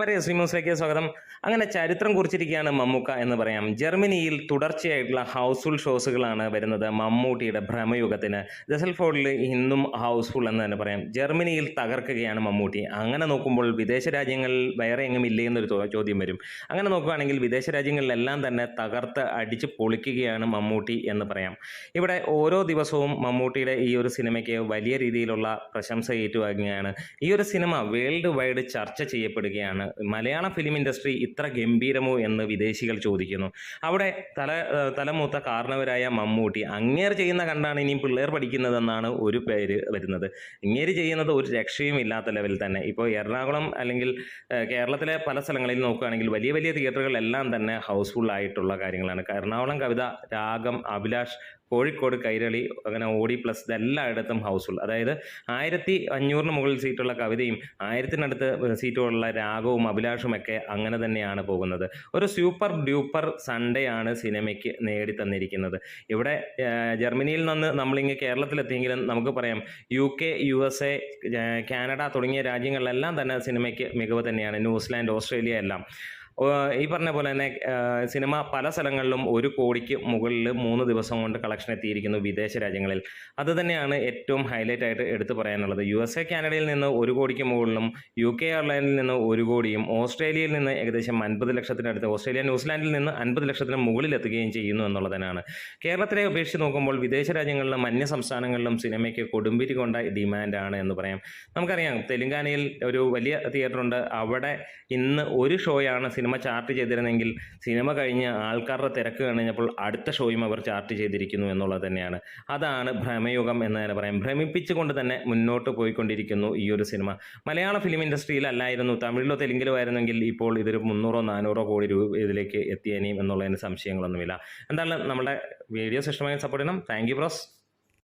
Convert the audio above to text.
വരെ ശ്രീമൂസിലേക്ക് സ്വാഗതം. അങ്ങനെ ചരിത്രം കുറിച്ചിരിക്കുകയാണ് മമ്മൂക്ക എന്ന് പറയാം. ജർമ്മനിയിൽ തുടർച്ചയായിട്ടുള്ള ഹൗസ്ഫുൾ ഷോസുകളാണ് വരുന്നത് മമ്മൂട്ടിയുടെ ഭ്രമയുഗത്തിന്. ദസൽഫോർഡിൽ ഇന്നും ഹൗസ്ഫുൾ എന്ന് തന്നെ പറയാം. ജർമ്മനിയിൽ തകർക്കുകയാണ് മമ്മൂട്ടി. അങ്ങനെ നോക്കുമ്പോൾ വിദേശ രാജ്യങ്ങളിൽ വേറെ എങ്ങും ഇല്ലേ എന്നൊരു ചോദ്യം വരും. അങ്ങനെ നോക്കുകയാണെങ്കിൽ വിദേശ രാജ്യങ്ങളിലെല്ലാം തന്നെ തകർത്ത് അടിച്ച് പൊളിക്കുകയാണ് മമ്മൂട്ടി എന്ന് പറയാം. ഇവിടെ ഓരോ ദിവസവും മമ്മൂട്ടിയുടെ ഈ ഒരു സിനിമയ്ക്ക് വലിയ രീതിയിലുള്ള പ്രശംസ ഏറ്റുവാങ്ങുകയാണ്. ഈ ഒരു സിനിമ വേൾഡ് വൈഡ് ചർച്ച ചെയ്യപ്പെടുകയാണ്. മലയാള ഫിലിം ഇൻഡസ്ട്രി ഇത്ര ഗംഭീരമോ എന്ന് വിദേശികൾ ചോദിക്കുന്നു. അവിടെ തല തലമൂത്ത കാരണവരായ മമ്മൂട്ടി അങ്ങേർ ചെയ്യുന്ന കണ്ടാണ് ഇനിയും പിള്ളേർ പഠിക്കുന്നതെന്നാണ് ഒരു പേര് വരുന്നത്. ഇങ്ങേര് ചെയ്യുന്നത് ഒരു രക്ഷയും ഇല്ലാത്ത ലെവലിൽ തന്നെ. ഇപ്പോൾ എറണാകുളം അല്ലെങ്കിൽ കേരളത്തിലെ പല സ്ഥലങ്ങളിൽ നോക്കുകയാണെങ്കിൽ വലിയ വലിയ തിയേറ്ററുകളെല്ലാം തന്നെ ഹൗസ്ഫുൾ ആയിട്ടുള്ള കാര്യങ്ങളാണ്. എറണാകുളം കവിത രാഗം അഭിലാഷ് കോഴിക്കോട് കൈരളി അങ്ങനെ ഓടി പ്ലസ് ഇതെല്ലായിടത്തും ഹൗസ്ഫുൾ അതായത് ആയിരത്തി അഞ്ഞൂറിന് മുകളിൽ സീറ്റുള്ള കവിതയും ആയിരത്തിനടുത്ത് സീറ്റുകളുള്ള രാഗവും അഭിലാഷും അഭിലാഷമൊക്കെ അങ്ങനെ തന്നെയാണ് പോകുന്നത്. ഒരു സൂപ്പർ ഡ്യൂപ്പർ സൺഡേ ആണ് സിനിമയ്ക്ക് നേടി തന്നിരിക്കുന്നത് ഇവിടെ ജർമ്മനിയിൽ നിന്ന് നമ്മളിങ്ങ് കേരളത്തിലെത്തിയെങ്കിലും നമുക്ക് പറയാം U K U S A Canada തുടങ്ങിയ രാജ്യങ്ങളിലെല്ലാം തന്നെ സിനിമയ്ക്ക് മികവ് തന്നെയാണ്. ന്യൂസിലാൻഡ് ഓസ്ട്രേലിയ എല്ലാം. ഈ പറഞ്ഞ പോലെ തന്നെ സിനിമ പല സ്ഥലങ്ങളിലും ഒരു കോടിക്ക് മുകളിൽ മൂന്ന് ദിവസം കൊണ്ട് കളക്ഷൻ എത്തിയിരിക്കുന്നു വിദേശ രാജ്യങ്ങളിൽ. അത് തന്നെയാണ് ഏറ്റവും ഹൈലൈറ്റ് ആയിട്ട് എടുത്തു പറയാനുള്ളത്. യു എസ് എ കാനഡയിൽ നിന്ന് ഒരു കോടിക്ക് മുകളിലും യു കെ അയർലൻഡിൽ നിന്ന് ഒരു കോടിയും ഓസ്ട്രേലിയയിൽ നിന്ന് ഏകദേശം അൻപത് ലക്ഷത്തിനടുത്ത് ഓസ്ട്രേലിയ ന്യൂസിലാൻഡിൽ നിന്ന് അൻപത് ലക്ഷത്തിന് മുകളിൽ എത്തുകയും ചെയ്യുന്നു എന്നുള്ളതിനാണ്. കേരളത്തിലെ അപേക്ഷിച്ച് നോക്കുമ്പോൾ വിദേശ രാജ്യങ്ങളിലും അന്യ സംസ്ഥാനങ്ങളിലും സിനിമയ്ക്ക് കൊടുമ്പിരി കൊണ്ട ഡിമാൻഡാണ് എന്ന് പറയാം. നമുക്കറിയാം തെലുങ്കാനയിൽ ഒരു വലിയ തിയേറ്റർ ഉണ്ട്. അവിടെ ഇന്ന് ഒരു ഷോയാണ് സിനിമ ചാർട്ട് ചെയ്തിരുന്നെങ്കിൽ സിനിമ കഴിഞ്ഞ് ആൾക്കാരുടെ തിരക്ക് കഴിഞ്ഞപ്പോൾ അടുത്ത ഷോയും അവർ ചാർട്ട് ചെയ്തിരിക്കുന്നു എന്നുള്ളത് തന്നെയാണ്. അതാണ് ഭ്രമയുഗം എന്ന് തന്നെ പറയാം. ഭ്രമിപ്പിച്ചുകൊണ്ട് തന്നെ മുന്നോട്ട് പോയിക്കൊണ്ടിരിക്കുന്നു ഈ ഒരു സിനിമ. മലയാള ഫിലിം ഇൻഡസ്ട്രിയിലല്ലായിരുന്നു തമിഴിലോ തെലുങ്കിലോ ആയിരുന്നെങ്കിൽ ഇപ്പോൾ ഇതൊരു മുന്നൂറോ നാനൂറോ കോടി രൂപ ഇതിലേക്ക് എത്തിയേനെയും എന്നുള്ളതിന് സംശയങ്ങളൊന്നുമില്ല. എന്തായാലും നമ്മുടെ വീഡിയോസ് ഇഷ്ടമായി സപ്പോർട്ട് ചെയ്യണം. Thank you bros